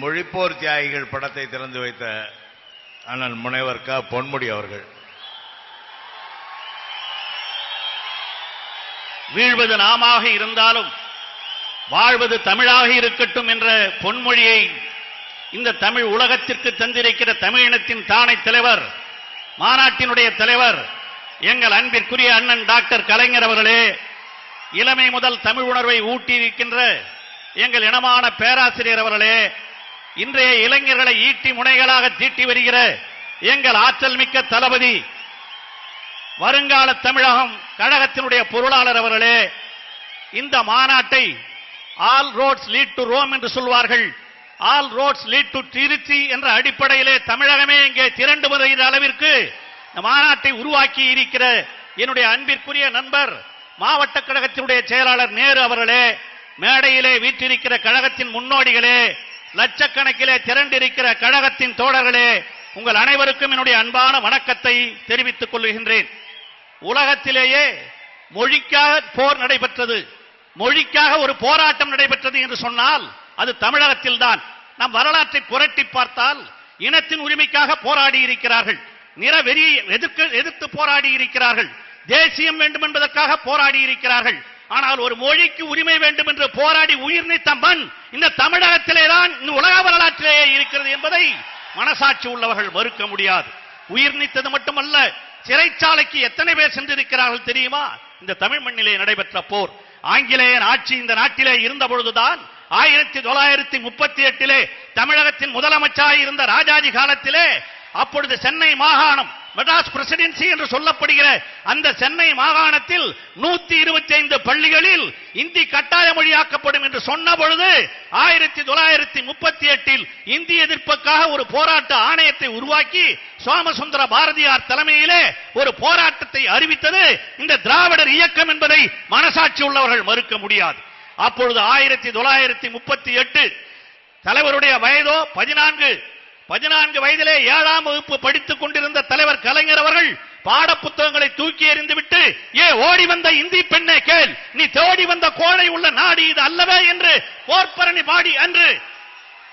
மொழிப்போர் தியாகிகள் படத்தை திறந்து வைத்த அண்ணன் முனைவர் க பொன்முடி அவர்கள். வீழ்வது நாமாக இருந்தாலும் வாழ்வது தமிழாக இருக்கட்டும் என்ற பொன்மொழியை இந்த தமிழ் உலகத்திற்கு தந்திருக்கிற தமிழினத்தின் தானை தலைவர் மாநாட்டினுடைய தலைவர் எங்கள் அன்பிற்குரிய அண்ணன் டாக்டர் கலைஞர் அவர்களே இளமை முதல் தமிழ் உணர்வை ஊட்டியிருக்கின்ற எங்கள் இனமான பேராசிரியர் அவர்களே இன்றைய இளைஞர்களை ஈட்டி முனைகளாக தீட்டி வருகிற எங்கள் ஆற்றல் மிக்க தளபதி வருங்கால தமிழகம் கழகத்தினுடைய பொருளாளர் அவர்களே இந்த மாநாட்டை all roads lead to Rome என்று சொல்வார்கள். All roads lead to Tiruchi என்ற அடிப்படையிலே தமிழகமே இங்கே திரண்டு வருகிற அளவிற்கு இந்த மாநாட்டை உருவாக்கி இருக்கிற என்னுடைய அன்பிற்குரிய நண்பர் மாவட்ட கழகத்தினுடைய செயலாளர் நேரு அவர்களே மேடையிலே வீற்றிருக்கிற கழகத்தின் முன்னோடிகளே லட்சக்கணக்கிலே திரண்டிருக்கிற கழகத்தின் தோழர்களே உங்கள் அனைவருக்கும் என்னுடைய அன்பான வணக்கத்தை தெரிவித்துக் கொள்கின்றேன். உலகத்திலேயே மொழிக்காக போர் நடைபெற்றது. மொழிக்காக ஒரு போராட்டம் நடைபெற்றது என்று சொன்னால் அது தமிழகத்தில் தான் நம் வரலாற்றை புரட்டி பார்த்தால் இனத்தின் உரிமைக்காக போராடி இருக்கிறார்கள். நிற வெறி எதிர்க்க எதிர்த்து போராடி இருக்கிறார்கள்? தேசியம் வேண்டும் என்பதற்காக போராடி இருக்கிறார்கள். ஆனால் ஒரு மொழிக்கு உரிமை வேண்டும் என்று போராடி உயிர் நீத்த மண் இந்த தமிழகத்திலே தான் இந்த உலக வரலாற்றிலேயே இருக்கிறது என்பதை மனசாட்சி உள்ளவர்கள் மறுக்க முடியாது. உயிர் நீத்தது மட்டுமல்ல சிறைச்சாலைக்கு எத்தனை பேர் சென்றிருக்கிறார்கள் தெரியுமா? இந்த தமிழ் மண்ணிலே நடைபெற்ற போர். ஆங்கிலேயன் ஆட்சி இந்த நாட்டிலே இருந்த பொழுதுதான் ஆயிரத்தி தொள்ளாயிரத்தி முப்பத்தி எட்டிலே தமிழகத்தின் முதலமைச்சராக இருந்த ராஜாஜி காலத்திலே அப்பொழுது சென்னை மாகாணம் மெட்ராஸ் பிரசிடென்சி என்று சொல்லப்படுகிற அந்த சென்னை மாகாணத்தில் நூத்தி இருபத்தி ஐந்து பள்ளிகளில் இந்தி கட்டாய மொழியாக்கப்படும் என்று சொன்ன பொழுது ஆயிரத்தி தொள்ளாயிரத்தி முப்பத்தி எட்டில் இந்தி எதிர்ப்புக்காக ஒரு போராட்ட ஆணையத்தை உருவாக்கி சோமசுந்தர பாரதியார் தலைமையிலே ஒரு போராட்டத்தை அறிவித்தது. இந்த திராவிடர் இயக்கம் என்பதை மனசாட்சி உள்ளவர்கள் மறுக்க முடியாது. அப்பொழுது ஆயிரத்தி தொள்ளாயிரத்தி முப்பத்தி எட்டு தலைவருடைய வயதோ பதினான்கு. பதினான்கு வயதிலே ஏழாம் வகுப்பு படித்துக் கொண்டிருந்த தலைவர் கலைஞர் அவர்கள் பாட புத்தகங்களை தூக்கி எறிந்துவிட்டு ஏ ஓடி வந்த இந்தி பெண்ணே கேள். நீ தேடி வந்த கோழை உள்ள நாடு இது அல்லவே என்று போர்ப்பரணி பாடி அன்று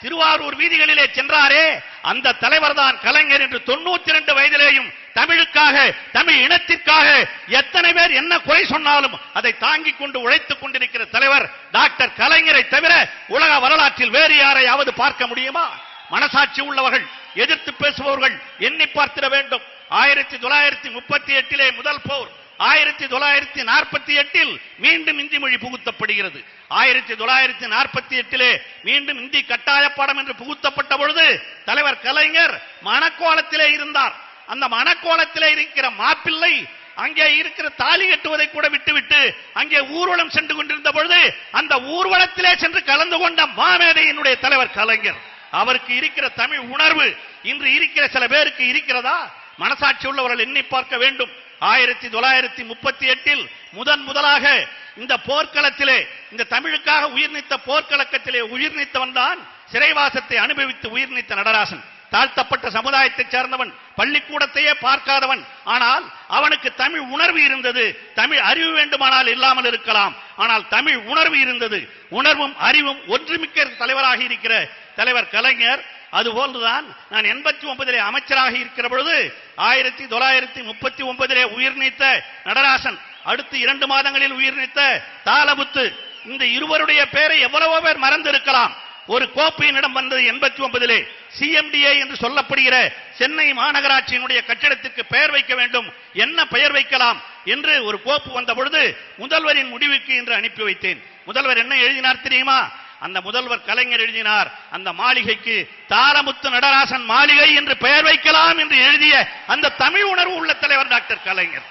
திருவாரூர் வீதிகளிலே சென்றாரே அந்த தலைவர் தான் கலைஞர் என்று தொண்ணூத்தி ரெண்டு வயதிலேயும் தமிழுக்காக தமிழ் இனத்திற்காக எத்தனை பேர் என்ன குறை சொன்னாலும் அதை தாங்கிக் கொண்டு உழைத்துக் கொண்டிருக்கிற தலைவர் டாக்டர் கலைஞரை தவிர உலக வரலாற்றில் வேறு யாரையாவது பார்க்க முடியுமா? மனசாட்சி உள்ளவர்கள் எதிர்த்து பேசுபவர்கள் எண்ணி பார்த்திட வேண்டும். ஆயிரத்தி தொள்ளாயிரத்தி முப்பத்தி எட்டிலே முதல் போர். ஆயிரத்தி தொள்ளாயிரத்தி நாற்பத்தி எட்டில் மீண்டும் இந்தி மொழி புகுத்தப்படுகிறது. ஆயிரத்தி தொள்ளாயிரத்தி நாற்பத்தி எட்டிலே மீண்டும் இந்தி கட்டாய பாடம் என்று புகுத்தப்பட்ட பொழுது தலைவர் கலைஞர் மணக்கோலத்திலே இருந்தார். அந்த மணக்கோலத்திலே இருக்கிற மாப்பிள்ளை அங்கே இருக்கிற தாலி கட்டுவதை கூட விட்டுவிட்டு அங்கே ஊர்வலம் சென்று கொண்டிருந்த பொழுது அந்த ஊர்வலத்திலே சென்று கலந்து கொண்ட மாமேதையினுடைய தலைவர் கலைஞர். அவருக்கு இருக்கிற தமிழ் உணர்வு இன்று இருக்கிற சில பேருக்கு இருக்கிறதா? மனசாட்சி உள்ளவர்கள் எண்ணி பார்க்க வேண்டும். ஆயிரத்தி தொள்ளாயிரத்தி முப்பத்தி எட்டில் முதன் முதலாக இந்த போர்க்களத்திலே இந்த தமிழுக்காக உயிர் நீத்த போர்க்களக்கத்திலே உயிர் நீத்தவன் தான் சிறைவாசத்தை அனுபவித்து உயிர் நீத்த நடராசன். தாழ்த்தப்பட்ட சமுதாயத்தைச் சேர்ந்தவன் பள்ளிக்கூடத்தையே பார்க்காதவன். ஆனால் அவனுக்கு தமிழ் உணர்வு இருந்தது. தமிழ் அறிவு வேண்டுமானால் இல்லாமல் இருக்கலாம். ஆனால் தமிழ் உணர்வு இருந்தது. உணர்வும் அறிவும் ஒன்றுமிக்க தலைவராக இருக்கிற தலைவர் கலைஞர் அதுபோன்றுதான் நான் எண்பத்தி ஒன்பதிலே அமைச்சராக இருக்கிற பொழுது ஆயிரத்தி தொள்ளாயிரத்தி முப்பத்தி ஒன்பதிலே உயிர் நீத்த நடராசன் அடுத்து இரண்டு மாதங்களில் உயிர் நீத்த தாளபுத்து இந்த இருவருடைய பெயரை எவ்வளவோ பேர் மறந்திருக்கலாம். ஒரு கோப்பையினிடம் என்னிடம் வந்தது எண்பத்தி ஒன்பதிலே சிஎம்டிஏ என்று சொல்லப்படுகிற சென்னை மாநகராட்சியினுடைய கட்டிடத்திற்கு பெயர் வைக்க வேண்டும். என்ன பெயர் வைக்கலாம் என்று ஒரு கோப்பு வந்த பொழுது முதல்வரின் முடிவுக்கு என்று அனுப்பி வைத்தேன். முதல்வர் என்ன எழுதினார் தெரியுமா? அந்த முதல்வர் கலைஞர் எழுதினார் அந்த மாளிகைக்கு தாரமுத்து நடராசன் மாளிகை என்று பெயர் வைக்கலாம் என்று எழுதிய அந்த தமிழ் உணர்வு உள்ள தலைவர் டாக்டர் கலைஞர்.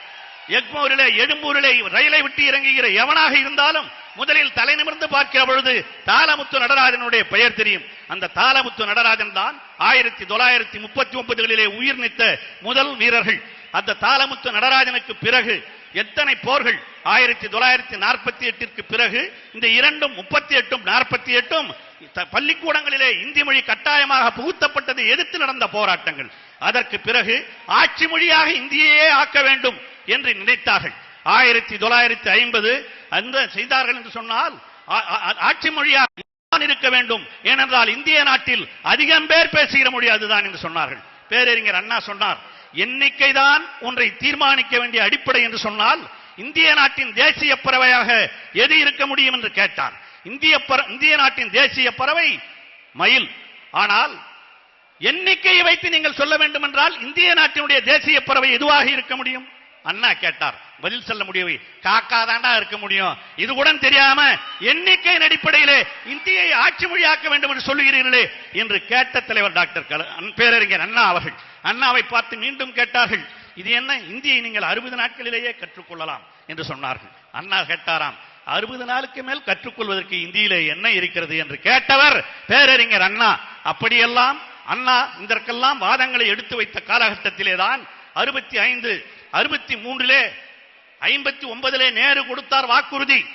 எக்மூரிலே எழும்பூரிலே ரயிலை விட்டு இறங்குகிற எவனாக இருந்தாலும் முதலில் தலை நிமிர்ந்து பார்க்கிற பொழுது தாளமுத்து நடராஜனுடைய பெயர் தெரியும். அந்த தாளமுத்து நடராஜன் தான் ஆயிரத்தி தொள்ளாயிரத்தி முப்பத்தி ஒன்பதுகளிலே உயிர் நீத்த முதல் வீரர்கள். அந்த தாளமுத்து நடராஜனுக்கு பிறகு எத்தனை போர்கள்? ஆயிரத்தி தொள்ளாயிரத்தி நாற்பத்தி எட்டிற்கு பிறகு இந்த இரண்டும் முப்பத்தி எட்டும் நாற்பத்தி எட்டும் பள்ளிக்கூடங்களிலே இந்தி மொழி கட்டாயமாக புகுத்தப்பட்டதை எதிர்த்து நடந்த போராட்டங்கள். அதற்கு பிறகு ஆட்சி மொழியாக இந்தியையே ஆக்க வேண்டும் என்று நினைத்தார்கள். ஆயிரத்தி தொள்ளாயிரத்தி ஐம்பது அந்த செய்தார்கள் என்று சொன்னால் ஆட்சி மொழியாக தான் இருக்க வேண்டும். ஏனென்றால் இந்திய நாட்டில் அதிகம் பேர் பேசுகிற மொழி அதுதான் என்று சொன்னார்கள். பேரறிஞர் அண்ணா சொன்னார் எண்ணிக்கை தான் ஒன்றை தீர்மானிக்க வேண்டிய அடிப்படை என்று சொன்னால் இந்திய நாட்டின் தேசிய பறவையாக எது இருக்க முடியும் என்று கேட்டார். இந்திய இந்திய நாட்டின் தேசிய பறவை மயில். ஆனால் எண்ணிக்கையை வைத்து நீங்கள் சொல்ல வேண்டும் என்றால் இந்திய நாட்டினுடைய தேசிய பறவை எதுவாக இருக்க முடியும்? அண்ணா கேட்டார். பதில் சொல்ல முடியவை. காக்கா தாண்டா இருக்க முடியும். இது கூட தெரியாம எண்ணிக்கையின் அடிப்படையிலே இந்தியை ஆட்சி மொழியாக்க வேண்டும் என்று சொல்லுகிறீர்களே என்று கேட்ட தலைவர் டாக்டர் கல- அன்- பேரறிஞர் அண்ணா அவர்கள். அண்ணாவை பார்த்து மீண்டும் கேட்டார்கள் இது என்ன? இந்தியை நீங்கள் அறுபது நாட்களிலேயே கற்றுக்கொள்ளலாம் என்று சொன்னார்கள். அண்ணா கேட்டாராம் அறுபது நாளுக்கு மேல் கற்றுக்கொள்வதற்கு இந்தியிலே என்ன இருக்கிறது? என்று கேட்டவர் பேரறிஞர் அண்ணா அப்படியெல்லாம் அண்ணா இதற்கெல்லாம் வாதங்களை எடுத்து வைத்த காலகட்டத்திலே தான் அறுபத்தி ஐந்து அறுபத்தி மூன்றிலே ஐம்பத்தி ஒன்பதிலே நேரு கொடுத்தார் வாக்குறுதி.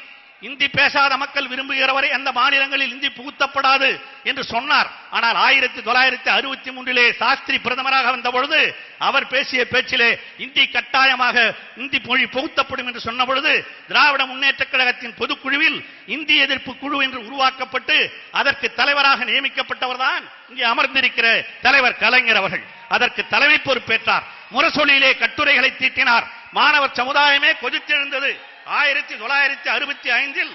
இந்தி பேசாத மக்கள் விரும்புகிறவரை அந்த மாநிலங்களில் இந்தி புகுத்தப்படாது என்று சொன்னார். ஆனால் ஆயிரத்தி தொள்ளாயிரத்தி அறுபத்தி மூன்றிலே சாஸ்திரி பிரதமராக வந்த பொழுது அவர் பேசிய பேச்சிலே இந்தி கட்டாயமாக இந்தி மொழி புகுத்தப்படும் என்று சொன்ன பொழுது திராவிட முன்னேற்ற கழகத்தின் பொதுக்குழுவில் இந்தி எதிர்ப்பு குழு என்று உருவாக்கப்பட்டு அதற்கு தலைவராக நியமிக்கப்பட்டவர்தான் இங்கே அமர்ந்திருக்கிற தலைவர் கலைஞர் அவர்கள். அதற்கு தலைமை பொறுப்பேற்றார். முரசொலியிலே கட்டுரைகளை தீட்டினார். மாணவர் சமுதாயமே கொதித்தெழுந்தது. ஆயிரத்தி தொள்ளாயிரத்தி அறுபத்தி ஐந்தில்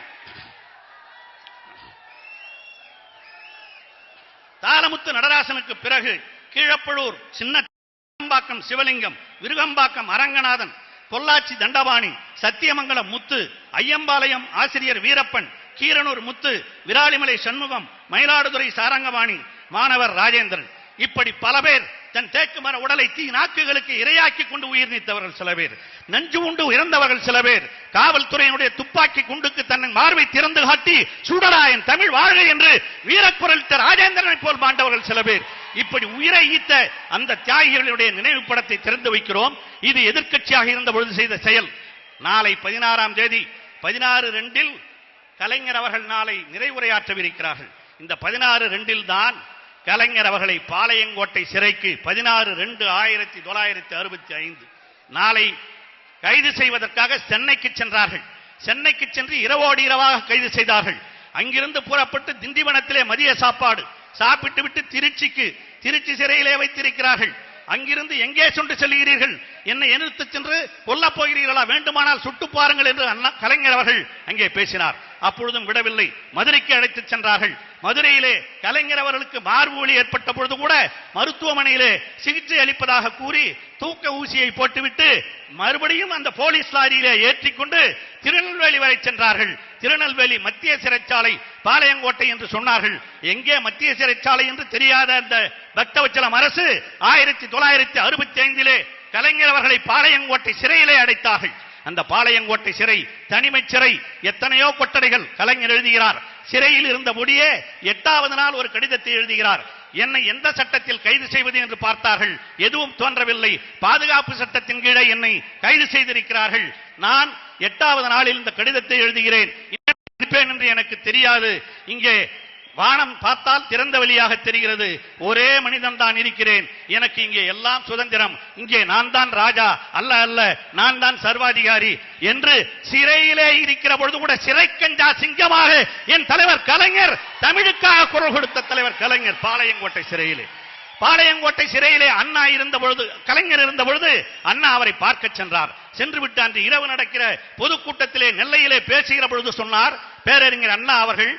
தாளமுத்து நடராசனுக்கு பிறகு கீழப்பழூர் சின்ன விருகம்பாக்கம் சிவலிங்கம் விருகம்பாக்கம் அரங்கநாதன் பொள்ளாச்சி தண்டபாணி சத்தியமங்கலம் முத்து ஐயம்பாளையம் ஆசிரியர் வீரப்பன் கீரனூர் முத்து விராலிமலை சண்முகம் மயிலாடுதுறை சாரங்கபாணி மாணவர் ராஜேந்திரன். இப்படி பல பேர் தன் தேக்கு மர உடலை தீ நாக்குகளுக்கு இரையாக்கி கொண்டு உயிர் நீத்தவர்கள் சில பேர். நஞ்சு உண்டு இறந்தவர்கள் சில பேர். காவல்துறையினுடைய துப்பாக்கி குண்டுக்கு தன்னை மார்பை திறந்து காட்டி சுடராயன் தமிழ் வாழ்க என்று வீரக்குரல் ராஜேந்திரனை போல் மாண்டவர்கள் சில பேர். இப்படி உயிரை ஈத்த அந்த தியாகிகளுடைய நினைவு படத்தை திறந்து வைக்கிறோம். இது எதிர்க்கட்சியாக இருந்த பொழுது செய்த செயல். நாளை பதினாறாம் தேதி பதினாறு ரெண்டில் கலைஞர் அவர்கள் நாளை நிறைவுரையாற்றவிருக்கிறார்கள். இந்த பதினாறு ரெண்டில் தான் கலைஞர் அவர்களை பாளையங்கோட்டை சிறைக்கு பதினாறு ரெண்டு ஆயிரத்தி தொள்ளாயிரத்தி அறுபத்தி ஐந்து. நாளை கைது செய்வதற்காக சென்னைக்கு சென்றார்கள். சென்னைக்கு சென்று இரவோடு இரவாக கைது செய்தார்கள். அங்கிருந்து புறப்பட்டு திண்டிவனத்திலே மதிய சாப்பாடு சாப்பிட்டு விட்டு திருச்சிக்கு திருச்சி சிறையிலே வைத்திருக்கிறார்கள். அங்கிருந்து எங்கே சென்று செல்கிறீர்கள்? என்னை எதிர்த்து சென்று கொல்லப் போகிறீர்களா? வேண்டுமானால் சுட்டு பாருங்கள் என்று அண்ணா கலைஞர் அவர்கள் அங்கே பேசினார். அப்பொழுதும் விடவில்லை. மதுரைக்கு அழைத்துச் சென்றார்கள். மதுரையிலே கலைஞர் அவர்களுக்கு மார்பு ஏற்பட்ட பொழுது கூட மருத்துவமனையிலே சிகிச்சை அளிப்பதாக கூறி தூக்க ஊசியை போட்டுவிட்டு மறுபடியும் அந்த போலீஸ் லாரியிலே ஏற்றிக்கொண்டு திருநெல்வேலி வரை சென்றார்கள். திருநெல்வேலி மத்திய சிறைச்சாலை பாளையங்கோட்டை என்று சொன்னார்கள். எங்கே மத்திய சிறைச்சாலை என்று தெரியாத அந்த பக்தவச்சலம் அரசு ஆயிரத்தி தொள்ளாயிரத்தி அறுபத்தி ஐந்திலே கலைஞர் அவர்களை பாளையங்கோட்டை சிறையிலே அடைத்தார்கள். அந்த பாளையங்கோட்டை சிறை தனிமை சிறை எத்தனையோ கொட்டடைகள் கலைஞர் எழுதுகிறார். சிறையில் இருந்த முடியே எட்டாவது நாள் ஒரு கடிதத்தை எழுதுகிறார். என்னை எந்த சட்டத்தில் கைது செய்வது என்று பார்த்தார்கள். எதுவும் தோன்றவில்லை. பாதுகாப்பு சட்டத்தின் கீழே என்னை கைது செய்திருக்கிறார்கள். நான் எட்டாவது நாளில் இந்த கடிதத்தை எழுதுகிறேன். இருப்பேன் என்று எனக்கு தெரியாது. இங்கே வானம் பார்த்தால் திறந்த வழியாக தெரிகிறது. ஒரே மனிதன் தான் இருக்கிறேன். எனக்கு இங்கே எல்லாம் சுதந்திரம். இங்கே நான் தான் ராஜா. அல்ல அல்ல. நான் தான் சர்வாதிகாரி. என்று சிறையிலே இருக்கிற பொழுது கூட சிறைக்கஞ்சா சிங்கமாக என் தலைவர் கலைஞர் தமிழுக்காக குரல் கொடுத்த தலைவர் கலைஞர் பாளையங்கோட்டை சிறையிலே. பாளையங்கோட்டை சிறையிலே அண்ணா இருந்த பொழுது கலைஞர் இருந்த பொழுது அண்ணா அவரை பார்க்க சென்றார். சென்று விட்டு அன்று இரவு நடக்கிற பொதுக்கூட்டத்திலே நெல்லையிலே பேசுகிற பொழுது சொன்னார் பேரறிஞர் அண்ணா அவர்கள்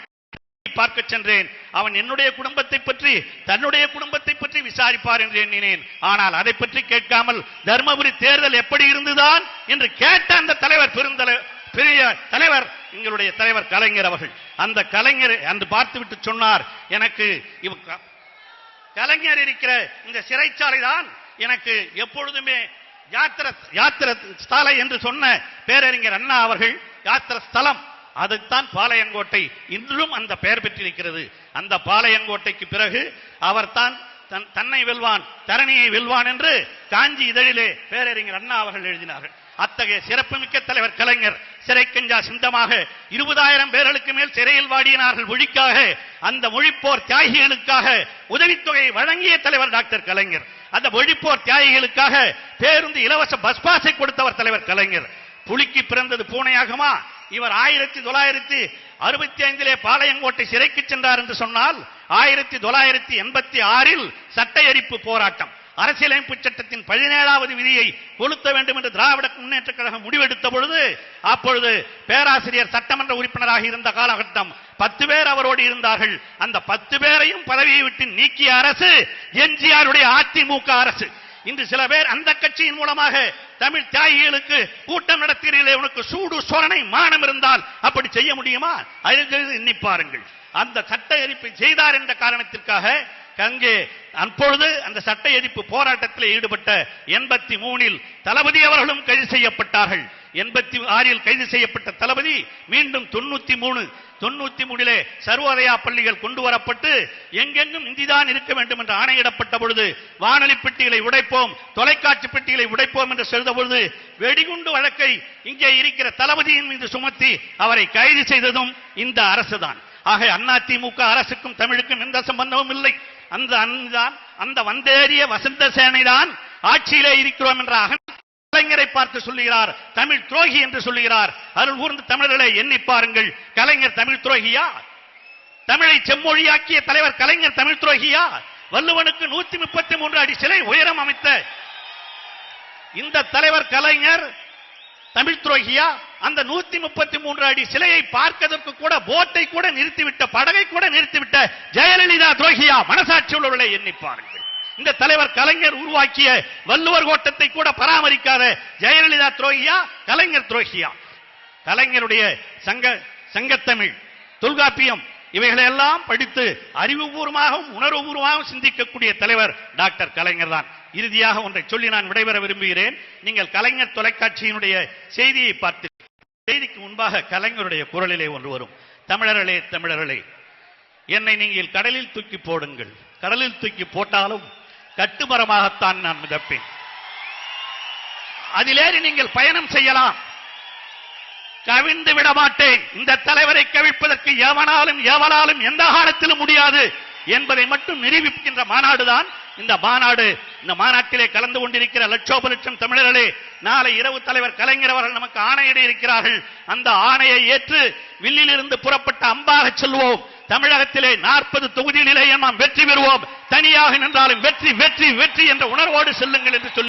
பார்க்க சென்றேன். அவன் என்னுடைய குடும்பத்தை பற்றி தன்னுடைய குடும்பத்தை பற்றி விசாரிப்பார் என்று எண்ணினேன். ஆனால் அதை பற்றி கேட்காமல் தர்மபுரி தேர்தல் எப்படி இருந்துதான் என்று கேட்ட அந்த தலைவர் பெருந்தலைவர் பெரிய தலைவர் எங்களுடைய தலைவர் கலைஞர் அவர்கள். அந்த கலைஞர் அன்று பார்த்துவிட்டு சொன்னார் எனக்கு கலைஞர் இருக்கிற இந்த சிறைச்சாலை தான் எனக்கு எப்பொழுதுமே யாத்திர யாத்திர ஸ்தலை என்று சொன்ன பேரறிஞர் அண்ணா அவர்கள் யாத்திர ஸ்தலம் அதுதான் பாளையங்கோட்டை இன்றும் அந்த பெயர் பெற்றிருக்கிறது. அந்த பாளையங்கோட்டைக்கு பிறகு அவர்தான் தன் தன்னை வெல்வான் தரணியை வெல்வான் என்று காஞ்சி இதழிலே பேரறிஞர் அண்ணா அவர்கள் எழுதினார்கள். அத்தகைய சிறப்புமிக்க தலைவர் கலைஞர் சிறைக்கஞ்சா சிந்தமாக இருபதாயிரம் பேர்களுக்கு மேல் சிறையில் வாடினார்கள் மொழிக்காக அந்த மொழிப்போர் தியாகிகளுக்காக உதவித்தொகையை வழங்கிய தலைவர் டாக்டர் கலைஞர். அந்த மொழிப்போர் தியாகிகளுக்காக பேருந்து இலவச பஸ் பாஸை கொடுத்தவர் தலைவர் கலைஞர். புலிக்கு பிறந்தது பூனையாகுமா? இவர் ஆயிரத்தி தொள்ளாயிரத்தி அறுபத்தி ஐந்திலே பாளையங்கோட்டை சிறைக்கு சென்றார் என்று சொன்னால் ஆயிரத்தி தொள்ளாயிரத்தி எண்பத்தி ஆறில் சட்ட எரிப்பு போராட்டம் அரசியலமைப்பு சட்டத்தின் பதினேழாவது விதியை கொளுத்த வேண்டும் என்று திராவிட முன்னேற்ற கழகம் முடிவெடுத்த பொழுது அப்பொழுது பேராசிரியர் சட்டமன்ற உறுப்பினராக இருந்த காலகட்டம் பத்து பேர் அவரோடு இருந்தார்கள். அந்த பத்து பேரையும் பதவியை விட்டு நீக்கிய அரசு எம்ஜிஆருடைய அதிமுக அரசு. இன்று சில பேர் அந்த கட்சியின் மூலமாக தமிழ் தியாகிகளுக்கு கூட்டம் நடத்துகிறீர்களே உனக்கு சூடு சொரணை மானம் இருந்தால் அப்படி செய்ய முடியுமா? எண்ணி பாருங்கள். அந்த சட்ட எரிப்பை செய்தார் என்ற காரணத்திற்காக அங்கே அப்பொழுது அந்த சட்ட எரிப்பு போராட்டத்தில் ஈடுபட்ட எண்பத்தி மூணில் தளபதி அவர்களும் கைது செய்யப்பட்டார்கள். எண்பத்தி ஆறில் கைது செய்யப்பட்ட தளபதி மீண்டும் தொண்ணூத்தி மூணு தொண்ணூத்தி மூணிலே சர்வோதயா பள்ளிகள் கொண்டு வரப்பட்டு எங்கெங்கும் இந்திதான் இருக்க வேண்டும் என்று ஆணையிடப்பட்ட பொழுது வானொலி பெட்டிகளை உடைப்போம் தொலைக்காட்சி பெட்டிகளை உடைப்போம் என்று சொல்த பொழுது வெடிகுண்டு வழக்கை இங்கே இருக்கிற தளபதியின் மீது சுமத்தி அவரை கைது செய்ததும் இந்த அரசுதான். ஆக அதிமுக அரசுக்கும் தமிழுக்கும் எந்த சம்பந்தமும் இல்லை. அந்த அன்தான் அந்த வந்தேறிய வசந்த சேனைதான் ஆட்சியிலே இருக்கிறோம் என்ற கலைஞரை பார்த்து சொல்லுகிறார். தமிழ் துரோகி என்று சொல்லுகிறார். அருள் கூர்ந்த தமிழர்களை எண்ணி பாருங்கள். கலைஞர் தமிழ் துரோகியா தமிழை செம்மொழியாக்கிய தலைவர் கலைஞர் தமிழ் துரோகியா வள்ளுவனுக்கு நூத்தி முப்பத்தி மூன்று அடி சிலை உயரம் அமைத்த இந்த தலைவர் கலைஞர் தமிழ் துரோகியா அந்த நூத்தி முப்பத்தி மூன்று அடி சிலையை பார்க்கதற்கு கூட போட்டை கூட நிறுத்திவிட்ட படகை கூட நிறுத்திவிட்ட ஜெயலலிதா துரோகியா மனசாட்சி உள்ளவர்களை எண்ணிப்பாருங்கள் இந்த தலைவர் கலைஞர் உருவாக்கிய வள்ளுவர் கோட்டத்தை கூட பராமரிக்காத ஜெயலலிதா துரோகியா கலைஞர் துரோகியா? கலைஞருடைய சங்க சங்கத்தமிழ் தொல்காப்பியம் இவைகளெல்லாம் படித்து அறிவுபூர்வமாகவும் உணர்வுபூர்வமாகவும் சிந்திக்கக்கூடிய தலைவர் டாக்டர் கலைஞர் தான். இறுதியாக ஒன்றை சொல்லி நான் விடைபெற விரும்புகிறேன். நீங்கள் கலைஞர் தொலைக்காட்சியினுடைய செய்தியை பார்த்து செய்திக்கு முன்பாக கலைஞருடைய குரலிலே ஒன்று வரும். தமிழர்களே தமிழர்களே என்னை நீங்கள் கடலில் தூக்கி போடுங்கள். கடலில் தூக்கி போட்டாலும் கட்டுமரமாகத்தான் நான் மிதப்பேன். அதிலேறி நீங்கள் பயணம் செய்யலாம். கவிழ்ந்து விட மாட்டேன் இந்த தலைவரை கவிழ்ப்பதற்கு எவனாலும் எவனாலும் எந்த காலத்திலும் முடியாது என்பதை மட்டும் நிரூபிக்கின்ற மாநாடுதான் இந்த மாநாடு. இந்த மாநாட்டிலே கலந்து கொண்டிருக்கிற லட்சோப லட்சம் தமிழர்களே நாளை இரவு தலைவர் கலைஞர் அவர்கள் நமக்கு ஆணையிட இருக்கிறார்கள். அந்த ஆணையை ஏற்று வில்லிலிருந்து புறப்பட்ட அம்பாக செல்வோம். தமிழகத்திலே நாற்பது தொகுதிகளிலே நாம் வெற்றி பெறுவோம். தனியாக நின்றாலும் வெற்றி வெற்றி வெற்றி என்ற உணர்வோடு செல்லுங்கள் என்று சொல்லி